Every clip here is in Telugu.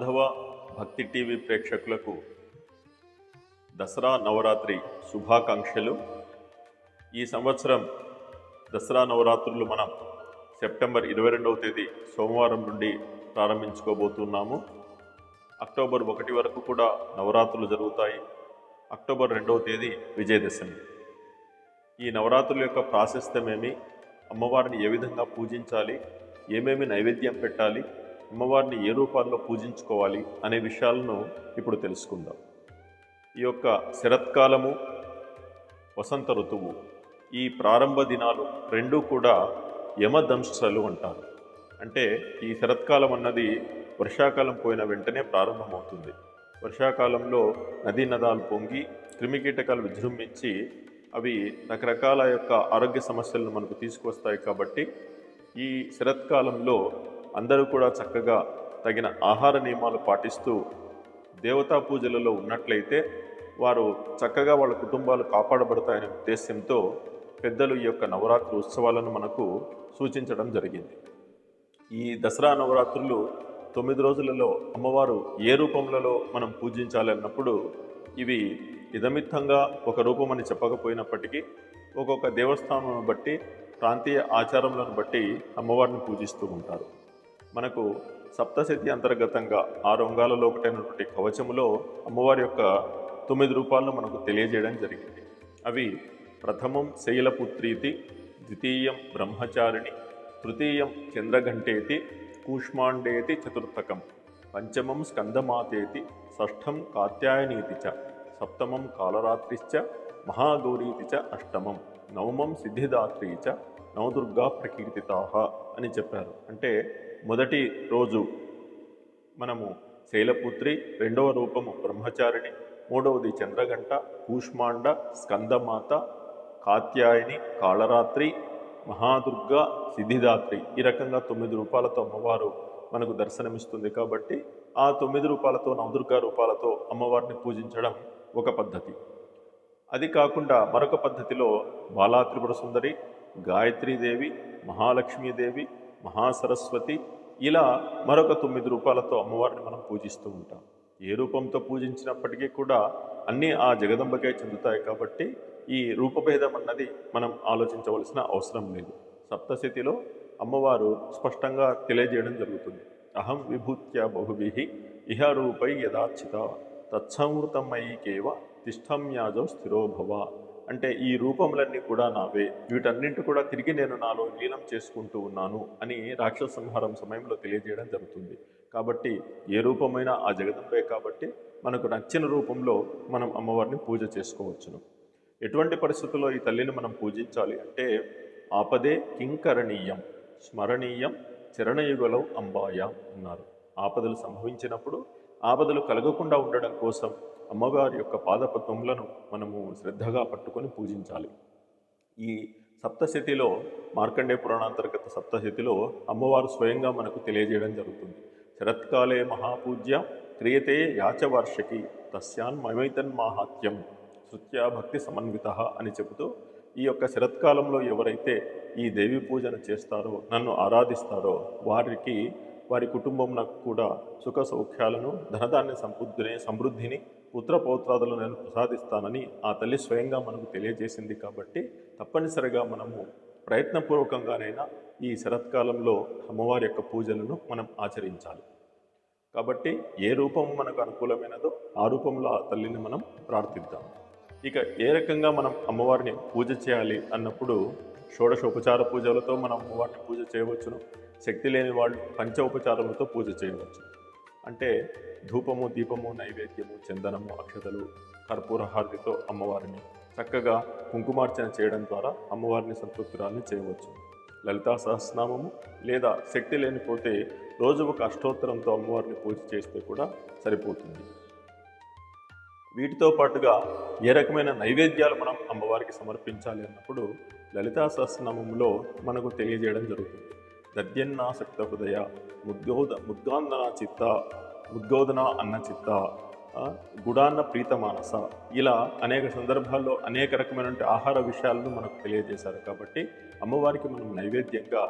మాధవ భక్తి టీవీ ప్రేక్షకులకు దసరా నవరాత్రి శుభాకాంక్షలు. ఈ సంవత్సరం దసరా నవరాత్రులు మనం సెప్టెంబర్ ఇరవై రెండవ తేదీ సోమవారం నుండి ప్రారంభించుకోబోతున్నాము. అక్టోబర్ ఒకటి వరకు కూడా నవరాత్రులు జరుగుతాయి. అక్టోబర్ రెండవ తేదీ విజయదశమి. ఈ నవరాత్రుల యొక్క ప్రాశస్త్యమేమి? అమ్మవారిని ఏ విధంగా పూజించాలి? ఏమేమి నైవేద్యం పెట్టాలి? అమ్మవారిని ఏ రూపాల్లో పూజించుకోవాలి అనే విషయాలను ఇప్పుడు తెలుసుకుందాం. ఈ యొక్క శరత్కాలము వసంత ఋతువు ఈ ప్రారంభ దినాలు రెండూ కూడా యమదంశలు అంటారు. అంటే ఈ శరత్కాలం అన్నది వర్షాకాలం పోయిన వెంటనే ప్రారంభమవుతుంది. వర్షాకాలంలో నదీ నదాలు పొంగి క్రిమికీటకాలు విజృంభించి అవి రకరకాల యొక్క ఆరోగ్య సమస్యలను మనకు తీసుకొస్తాయి కాబట్టి ఈ శరత్కాలంలో అందరూ కూడా చక్కగా తగిన ఆహార నియమాలు పాటిస్తూ దేవతా పూజలలో ఉన్నట్లయితే వారు చక్కగా వాళ్ళ కుటుంబాలు కాపాడబడతాయనే ఉద్దేశంతో పెద్దలు ఈ యొక్క నవరాత్రి ఉత్సవాలను మనకు సూచించడం జరిగింది. ఈ దసరా నవరాత్రులు తొమ్మిది రోజులలో అమ్మవారు ఏ రూపంలో మనం పూజించాలన్నప్పుడు ఇవి ఇదమిత్తంగా ఒక రూపం అని చెప్పకపోయినప్పటికీ ఒక్కొక్క దేవస్థానం బట్టి ప్రాంతీయ ఆచారములను బట్టి అమ్మవారిని పూజిస్తూ ఉంటారు. మనకు సప్తశతి అంతర్గతంగా ఆరు అంగాలలో ఒకటైనటువంటి కవచములో అమ్మవారి యొక్క తొమ్మిది రూపాలను మనకు తెలియజేయడం జరిగింది. అవి ప్రథమం శైలపుత్రీతి ద్వితీయం బ్రహ్మచారిణి తృతీయం చంద్రఘంటేతి కూష్మాండేతి చతుర్థకం పంచమం స్కందమాతేతి షష్ఠం కాత్యాయనీతి చ సప్తమం కాలరాత్రిశ్చ మహాగౌరీతి చ అష్టమం నవమం సిద్ధిదాత్రి చ నవదుర్గా ప్రకీర్తితాహ అని చెప్పారు. అంటే మొదటి రోజు మనము శైలపుత్రి రెండవ రూపము బ్రహ్మచారిణి మూడవది చంద్రగంట కూష్మాండ స్కందమాత కాత్యాయని కాళరాత్రి మహాదుర్గ సిద్ధిదాత్రి. ఈ రకంగా తొమ్మిది రూపాలతో అమ్మవారు మనకు దర్శనమిస్తుంది కాబట్టి ఆ తొమ్మిది రూపాలతో నవదుర్గా రూపాలతో అమ్మవారిని పూజించడం ఒక పద్ధతి. అది కాకుండా మరొక పద్ధతిలో బాలా త్రిపుర సుందరి గాయత్రీదేవి మహాలక్ష్మీదేవి మహాసరస్వతి ఇలా మరొక తొమ్మిది రూపాలతో అమ్మవారిని మనం పూజిస్తూ ఉంటాం. ఏ రూపంతో పూజించినప్పటికీ కూడా అన్నీ ఆ జగదంబకే చెందుతాయి కాబట్టి ఈ రూపభేదం అన్నది మనం ఆలోచించవలసిన అవసరం లేదు. సప్తశతిలో అమ్మవారు స్పష్టంగా తెలియజేయడం జరుగుతుంది. అహం విభూత్య బహుభి ఇహ రూపై యదార్చిత తత్సమృతమయి కేవ తిష్టమ్యాజో స్థిరో అంటే ఈ రూపములన్నీ కూడా నావే. వీటన్నింటి కూడా తిరిగి నేను నాలో లీనం చేసుకుంటూ ఉన్నాను అని రాక్షస సంహారం సమయంలో తెలియజేయడం జరుగుతుంది. కాబట్టి ఏ రూపమైనా ఆ జగదంబే కాబట్టి మనకు నచ్చిన రూపంలో మనం అమ్మవారిని పూజ చేసుకోవచ్చును. ఎటువంటి పరిస్థితుల్లో ఈ తల్లిని మనం పూజించాలి అంటే ఆపదే కింకరణీయం స్మరణీయం చరణయుగలో అంబాయ అన్నారు. ఆపదలు సంభవించినప్పుడు ఆపదలు కలగకుండా ఉండడం కోసం అమ్మవారి యొక్క పాదపద్మములను మనము శ్రద్ధగా పట్టుకొని పూజించాలి. ఈ సప్తశతిలో మార్కండే పురాణాంతర్గత సప్తశతిలో అమ్మవారు స్వయంగా మనకు తెలియజేయడం జరుగుతుంది. శరత్కాలే మహాపూజ్య క్రియతే యాచవార్షకి తస్యాన్ మమైతన్మాహాత్యం శృత్యా భక్తి సమన్విత అని చెబుతూ ఈ యొక్క శరత్కాలంలో ఎవరైతే ఈ దేవి పూజను చేస్తారో నన్ను ఆరాధిస్తారో వారికి వారి కుటుంబం నాకు కూడా సుఖ సౌఖ్యాలను ధనధాన్య సంపృద్ధిని సమృద్ధిని పుత్రపౌత్రాదులు నేను ప్రసాదిస్తానని ఆ తల్లి స్వయంగా మనకు తెలియజేసింది కాబట్టి తప్పనిసరిగా మనము ప్రయత్నపూర్వకంగానైనా ఈ శరత్కాలంలో అమ్మవారి యొక్క పూజలను మనం ఆచరించాలి. కాబట్టి ఏ రూపం మనకు అనుకూలమైనదో ఆ రూపంలో ఆ తల్లిని మనం ప్రార్థిద్దాం. ఇక ఏ రకంగా మనం అమ్మవారిని పూజ చేయాలి అన్నప్పుడు షోడశోపచార పూజలతో మనం అమ్మవారిని పూజ చేయవచ్చును. శక్తి లేని వాళ్ళు పంచ ఉపచారములతో పూజ చేయవచ్చు. అంటే ధూపము దీపము నైవేద్యము చందనము అక్షతలు కర్పూర హారతితో అమ్మవారిని చక్కగా కుంకుమార్చన చేయడం ద్వారా అమ్మవారిని సంతృప్తురాన్ని చేయవచ్చు. లలితా సహస్రనామము లేదా శక్తి లేనిపోతే రోజు ఒక అష్టోత్తరంతో అమ్మవారిని పూజ చేస్తే కూడా సరిపోతుంది. వీటితో పాటుగా ఏ రకమైన నైవేద్యాలు మనం అమ్మవారికి సమర్పించాలి అన్నప్పుడు లలితా సహస్రనామంలో మనకు తెలియజేయడం జరుగుతుంది. దద్యన్నాసక్త హృదయ ముద్గోద ముద్గాంధన చిత్త ముద్గోదన అన్న చిత్త గుడాన్న ప్రీత మానస ఇలా అనేక సందర్భాల్లో అనేక రకమైనటువంటి ఆహార విషయాలను మనకు తెలియజేశారు కాబట్టి అమ్మవారికి మనం నైవేద్యంగా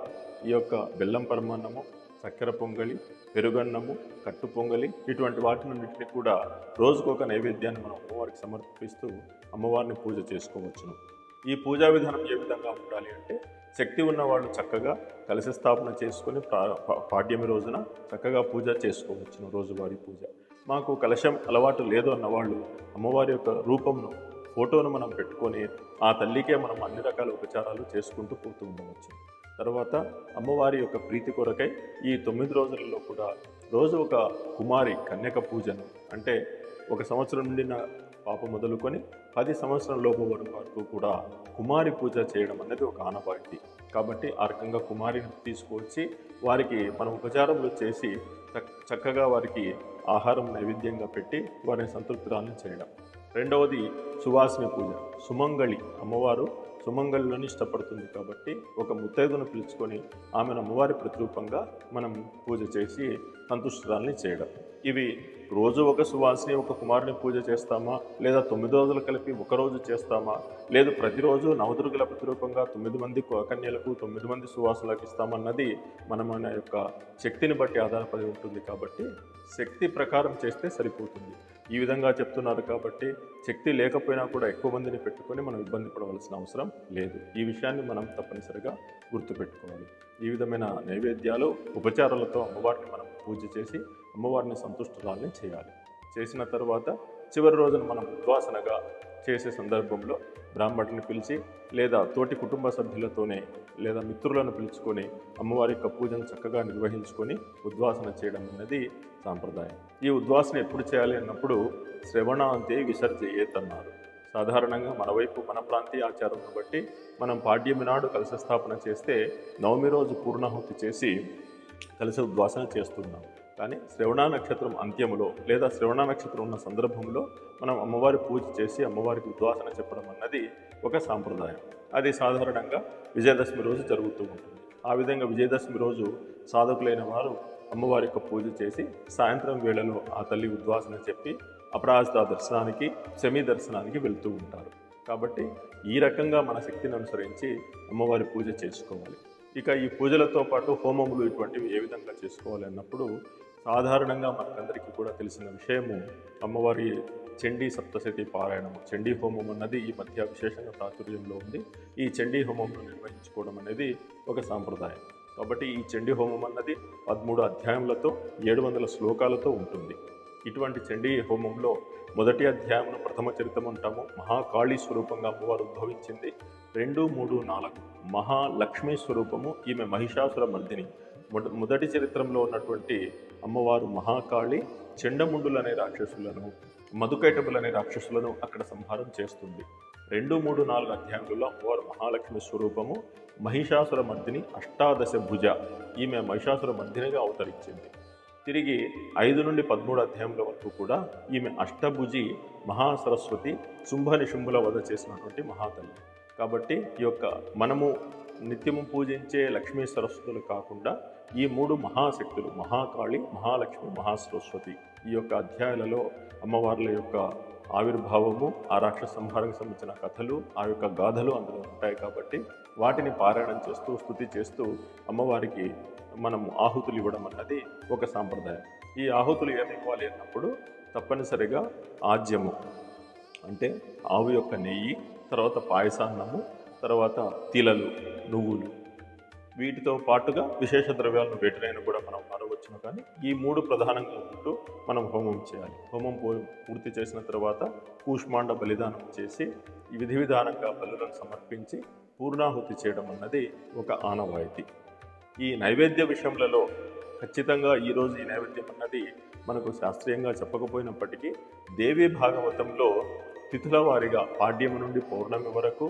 ఈ యొక్క బెల్లం పరమాన్నము చక్కెర పొంగలి పెరుగన్నము కట్టు పొంగలి ఇటువంటి వాటినన్నింటినీ కూడా రోజుకొక నైవేద్యాన్ని మనం అమ్మవారికి సమర్పిస్తూ అమ్మవారిని పూజ చేసుకోవచ్చును. ఈ పూజా విధానం ఏ విధంగా ఉండాలి అంటే శక్తి ఉన్నవాళ్ళు చక్కగా కలశ స్థాపన చేసుకొని పా- పాడ్యమి రోజున చక్కగా పూజ చేసుకోవచ్చును రోజువారీ పూజ. మాకు కలశం అలవాటు లేదు అన్నవాళ్ళు అమ్మవారి యొక్క రూపంను ఫోటోను మనం పెట్టుకొని ఆ తల్లికే మనం అన్ని రకాల ఉపచారాలు చేసుకుంటూ పోతూ ఉండవచ్చు. తర్వాత అమ్మవారి యొక్క ప్రీతి కొరకై ఈ తొమ్మిది రోజులలో కూడా రోజు ఒక కుమారి కన్యక పూజను అంటే ఒక సంవత్సరం నిండిన పాప మొదలుకొని పది సంవత్సరం లోపు వరకు వరకు కూడా కుమారి పూజ చేయడం అనేది ఒక ఆనవాయితీ. కాబట్టి ఆ రకంగా కుమారిని తీసుకువచ్చి వారికి మనం ఉపచారములు చేసి చక్కగా వారికి ఆహారం నైవేద్యంగా పెట్టి వారిని సంతృప్తిరాలను చేయడం. రెండవది సువాసిని పూజ. సుమంగళి అమ్మవారు సుమంగళిలోని ఇష్టపడుతుంది కాబట్టి ఒక ముత్తైదును పిలుచుకొని ఆమెను అమ్మవారి ప్రతిరూపంగా మనం పూజ చేసి సంతుష్టురాల్ని చేయడం. ఇవి రోజు ఒక సువాసిని ఒక కుమారుని పూజ చేస్తామా? లేదా తొమ్మిది రోజులు కలిపి ఒక రోజు చేస్తామా? లేదు ప్రతిరోజు నవదుర్గల ప్రతిరూపంగా తొమ్మిది మంది కన్యలకు తొమ్మిది మంది సువాసులకు ఇస్తామన్నది మన మన యొక్క శక్తిని బట్టి ఆధారపడి ఉంటుంది కాబట్టి శక్తి ప్రకారం చేస్తే సరిపోతుంది. ఈ విధంగా చెప్తున్నారు కాబట్టి శక్తి లేకపోయినా కూడా ఎక్కువ మందిని పెట్టుకొని మనం ఇబ్బంది పడవలసిన అవసరం లేదు. ఈ విషయాన్ని మనం తప్పనిసరిగా గుర్తుపెట్టుకోవాలి. ఈ విధమైన నైవేద్యాలు ఉపచారాలతో అమ్మవారిని మనం పూజ చేసి అమ్మవారిని సంతుష్టురాల్ని చేయాలి. చేసిన తర్వాత చివరి రోజున మనం ఉద్వాసనగా చేసే సందర్భంలో బ్రాహ్మణుని పిలిచి లేదా తోటి కుటుంబ సభ్యులతోనే లేదా మిత్రులను పిలుచుకొని అమ్మవారి యొక్క పూజను చక్కగా నిర్వహించుకొని ఉద్వాసన చేయడం అనేది సాంప్రదాయం. ఈ ఉద్వాసన ఎప్పుడు చేయాలి అన్నప్పుడు శ్రవణ అంతే విసర్జయేత్ అన్నారు సాధారణంగా మన వైపు మన ప్రాంతీయ ఆచారం బట్టి మనం పాడ్యమి నాడు కలశ స్థాపన చేస్తే నవమి రోజు పూర్ణాహుతి చేసి కలిసి ఉద్వాసన చేస్తున్నాం. కానీ శ్రవణ నక్షత్రం అంత్యములో లేదా శ్రవణ నక్షత్రం ఉన్న సందర్భంలో మనం అమ్మవారి పూజ చేసి అమ్మవారికి ఉద్వాసన చెప్పడం అన్నది ఒక సాంప్రదాయం. అది సాధారణంగా విజయదశమి రోజు జరుగుతూ ఉంటుంది. ఆ విధంగా విజయదశమి రోజు సాధకులైన వారు అమ్మవారి యొక్క పూజ చేసి సాయంత్రం వేళలో ఆ తల్లి ఉద్వాసన చెప్పి అపరాజిత దర్శనానికి శమి దర్శనానికి వెళ్తూ ఉంటారు. కాబట్టి ఈ రకంగా మన శక్తిని అనుసరించి అమ్మవారి పూజ చేసుకోవాలి. ఇక ఈ పూజలతో పాటు హోమములు ఇటువంటివి ఏ విధంగా చేసుకోవాలి అన్నప్పుడు సాధారణంగా మనకందరికీ కూడా తెలిసిన విషయము అమ్మవారి చండీ సప్తశతి పారాయణము. చండీ హోమం అన్నది ఈ మధ్య విశేషంగా ప్రాచుర్యంలో ఉంది. ఈ చండీ హోమంను నిర్వహించుకోవడం అనేది ఒక సాంప్రదాయం. కాబట్టి ఈ చండీ హోమం అన్నది పదమూడు అధ్యాయములతో ఏడు వందల శ్లోకాలతో ఉంటుంది. ఇటువంటి చండీ హోమంలో మొదటి అధ్యాయమును ప్రథమ చరితం అంటాము. మహాకాళీ స్వరూపంగా అమ్మవారు ఉద్భవించింది రెండు మూడు నాలుగు. మహాలక్ష్మీ స్వరూపము ఈమె మహిషాసుర మర్దిని. మొద- మొదటి చరిత్రంలో ఉన్నటువంటి అమ్మవారు మహాకాళి చెండముండులు అనే రాక్షసులను మధుకైటములు అనే రాక్షసులను అక్కడ సంహారం చేస్తుంది. రెండు మూడు నాలుగు అధ్యాయంలో అమ్మవారు మహాలక్ష్మి స్వరూపము మహిషాసుర మర్దిని అష్టాదశ భుజ ఈమె మహిషాసుర మర్దినిగా అవతరించింది. తిరిగి ఐదు నుండి పదమూడు అధ్యాయంలో వరకు కూడా ఈమె అష్టభుజి మహాసరస్వతి శుంభ నిశుంభుల వద్ద చేసినటువంటి మహాతల్లి. కాబట్టి ఈ యొక్క మనము నిత్యము పూజించే లక్ష్మీ సరస్వతులు కాకుండా ఈ మూడు మహాశక్తులు మహాకాళి మహాలక్ష్మి మహాసరస్వతి ఈ యొక్క అధ్యాయాలలో అమ్మవార్ల యొక్క ఆవిర్భావము ఆ రాక్షస సంహారకు సంబంధించిన కథలు ఆ యొక్క గాథలు అందులో ఉంటాయి కాబట్టి వాటిని పారాయణం చేస్తూ స్థుతి చేస్తూ అమ్మవారికి మనం ఆహుతులు ఇవ్వడం అన్నది ఒక సాంప్రదాయం. ఈ ఆహుతులు ఏమి ఇవ్వాలి అన్నప్పుడు తప్పనిసరిగా ఆజ్యము అంటే ఆవు యొక్క నెయ్యి తర్వాత పాయసాన్నము తర్వాత తిలలు నువ్వులు. వీటితో పాటుగా విశేష ద్రవ్యాలను వేటినైనా కూడా మనం మానవచ్చును కానీ ఈ మూడు ప్రధానంగా ఉంటూ మనం హోమం చేయాలి. హోమం పూర్తి చేసిన తర్వాత కూష్మాండ బలిదానం చేసి విధి విధానంగా బలులను సమర్పించి పూర్ణాహుతి చేయడం అన్నది ఒక ఆనవాయితీ. ఈ నైవేద్య విషయంలో ఖచ్చితంగా ఈరోజు ఈ నైవేద్యం అన్నది మనకు శాస్త్రీయంగా చెప్పకపోయినప్పటికీ దేవి భాగవతంలో తిథుల వారిగా పాడ్యము నుండి పౌర్ణమి వరకు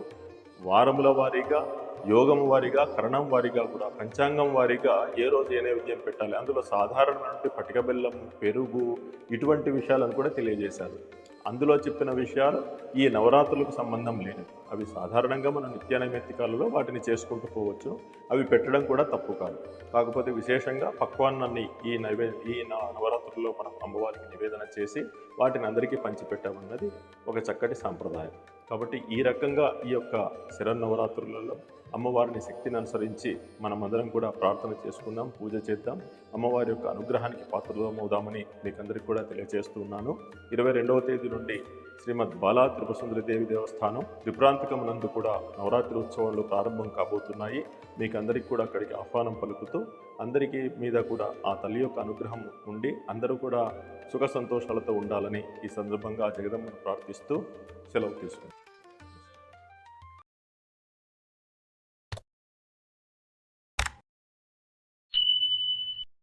వారముల వారీగా యోగం వారీగా కరణం వారీగా కూడా పంచాంగం వారీగా ఏ రోజు ఏ నైవేద్యం పెట్టాలి? అందులో సాధారణమైనటువంటి పటిక బెల్లం పెరుగు ఇటువంటి విషయాలను కూడా తెలియజేశారు. అందులో చెప్పిన విషయాలు ఈ నవరాత్రులకు సంబంధం లేనివి. అవి సాధారణంగా మన నిత్య నైమిత్తికాలలో వాటిని చేసుకుంటూ పోవచ్చు. అవి పెట్టడం కూడా తప్పు కాదు. కాకపోతే విశేషంగా పక్వాన్నాన్ని ఈ నైవే ఈ నవరాత్రుల్లో మనం అమ్మవారికి నివేదన చేసి వాటిని అందరికీ పంచిపెట్టామన్నది ఒక చక్కటి సాంప్రదాయం. కాబట్టి ఈ రకంగా ఈ యొక్క శరన్నవరాత్రులలో అమ్మవారిని శక్తిని అనుసరించి మనమందరం కూడా ప్రార్థన చేసుకుందాం పూజ చేద్దాం. అమ్మవారి యొక్క అనుగ్రహానికి పాత్రమవుదామని మీకందరికీ కూడా తెలియజేస్తున్నాను ఇరవై రెండవ తేదీ నుండి శ్రీమద్ బాలా త్రిపసుందరి దేవి దేవస్థానం త్రిప్రాంతకం నందు కూడా నవరాత్రి ఉత్సవాలు ప్రారంభం కాబోతున్నాయి. మీకు అందరికీ కూడా అక్కడికి ఆహ్వానం పలుకుతూ అందరికీ మీద కూడా ఆ తల్లి యొక్క అనుగ్రహం ఉండి అందరూ కూడా సుఖ సంతోషాలతో ఉండాలని ఈ సందర్భంగా జగదమ్మను ప్రార్థిస్తూ సెలవు తీసుకుంటాం